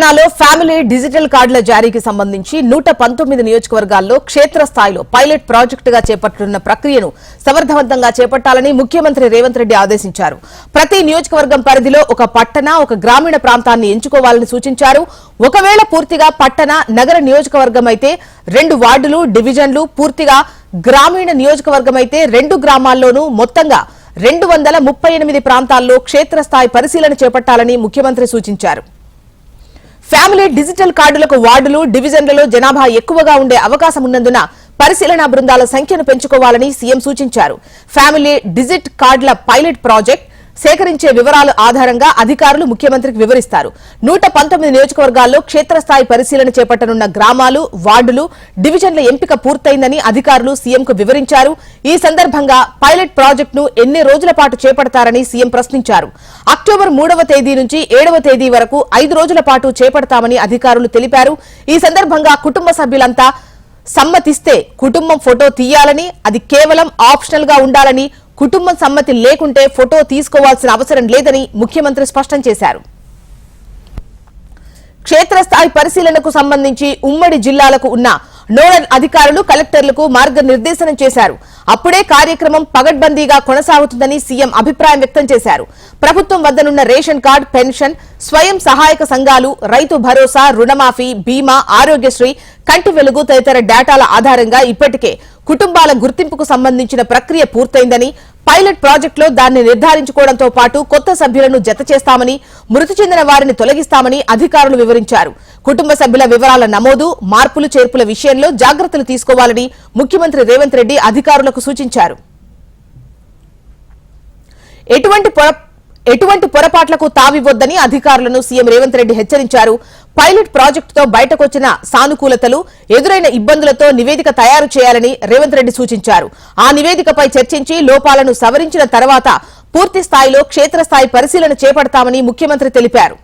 తెలంగాణలో family digital కార్డుల జారీకి సంబంధించి నూట పంతొమ్మిది నియోజకవర్గాల్లో క్షేత్రస్థాయిలో పైలట్ ప్రాజెక్టుగా చేపట్టనున్న ప్రక్రియను సమర్థవంతంగా చేపట్టాలని ముఖ్యమంత్రి రేవంత్ రెడ్డి ఆదేశించారు. ప్రతి నియోజకవర్గం పరిధిలో ఒక పట్టణ ఒక గ్రామీణ ప్రాంతాన్ని ఎంచుకోవాలని సూచించారు. ఒకవేళ పూర్తిగా పట్టణ నగర నియోజకవర్గం అయితే రెండు వార్డులు డివిజన్లు పూర్తిగా గ్రామీణ నియోజకవర్గం అయితే రెండు గ్రామాల్లోనూ మొత్తంగా రెండు వందల ముప్పై ఎనిమిది ప్రాంతాల్లో క్షేత్రస్థాయి పరిశీలన చేపట్టాలని ముఖ్యమంత్రి సూచించారు. ఫ్యామిలీ డిజిటల్ కార్డులకు వార్డులు డివిజన్లలో జనాభా ఎక్కువగా ఉండే అవకాశం ఉన్నందున పరిశీలనా బృందాల సంఖ్యను పెంచుకోవాలని సీఎం సూచించారు. ఫ్యామిలీ డిజిట్ కార్డుల పైలట్ ప్రాజెక్ట్ సేకరించే వివరాల ఆధారంగా అధికారులు ముఖ్యమంత్రికి వివరిస్తారు. నూట పంతొమ్మిది నియోజకవర్గాల్లో క్షేత్రస్థాయి పరిశీలన చేపట్టనున్న గ్రామాలు వార్డులు డివిజన్ల ఎంపిక పూర్తయిందని అధికారులు సీఎంకు వివరించారు. ఈ సందర్భంగా పైలట్ ప్రాజెక్టును ఎన్ని రోజుల పాటు చేపడతారని సీఎం ప్రశ్నించారు. అక్టోబర్ మూడవ తేదీ నుంచి ఏడవ తేదీ వరకు ఐదు రోజుల పాటు చేపడతామని అధికారులు తెలిపారు. ఈ సందర్భంగా కుటుంబ సభ్యులంతా సమ్మతిస్తే కుటుంబం ఫోటో తీయాలని అది కేవలం ఆప్షనల్గా ఉండాలని కుటుంబం సమ్మతి లేకుంటే ఫోటో తీసుకోవాల్సిన అవసరం లేదని ముఖ్యమంత్రి స్పష్టం చేశారు. క్షేత్రస్థాయి పరిశీలనకు సంబంధించి ఉమ్మడి జిల్లాలకు ఉన్న నోడల్ అధికారులు కలెక్టర్లకు మార్గనిర్దేశనం చేశారు. అప్పుడే కార్యక్రమం పగడ్బందీగా కొనసాగుతుందని సీఎం అభిప్రాయం వ్యక్తం చేశారు. ప్రభుత్వం వద్దనున్న రేషన్ కార్డు పెన్షన్ స్వయం సహాయక సంఘాలు రైతు భరోసా రుణమాఫీ బీమా ఆరోగ్యశ్రీ కంటి వెలుగు తదితర డేటాల ఆధారంగా ఇప్పటికే కుటుంబాల గుర్తింపుకు సంబంధించిన ప్రక్రియ పూర్తయిందని పైలట్ ప్రాజెక్టులో దాన్ని నిర్ధారించుకోవడంతో పాటు కొత్త సభ్యులను జత చేస్తామని మృతి చెందిన వారిని తొలగిస్తామని అధికారులు వివరించారు. కుటుంబ సభ్యుల వివరాల నమోదు మార్పులు చేర్పుల విషయంలో జాగ్రత్తలు తీసుకోవాలని ముఖ్యమంత్రి రేవంత్ రెడ్డి అధికారులకు సూచించారు. ఎటువంటి ఎటువంటి పొరపాట్లకు తావివద్దని అధికారులను సీఎం రేవంత్ రెడ్డి హెచ్చరించారు. పైలట్ ప్రాజెక్టుతో బయటకొచ్చిన సానుకూలతలు ఎదురైన ఇబ్బందులతో నివేదిక తయారు చేయాలని రేవంత్ రెడ్డి సూచించారు. ఆ నివేదికపై చర్చించి లోపాలను సవరించిన తర్వాత పూర్తి స్థాయిలో క్షేత్రస్థాయి పరిశీలన చేపడతామని ముఖ్యమంత్రి తెలిపారు.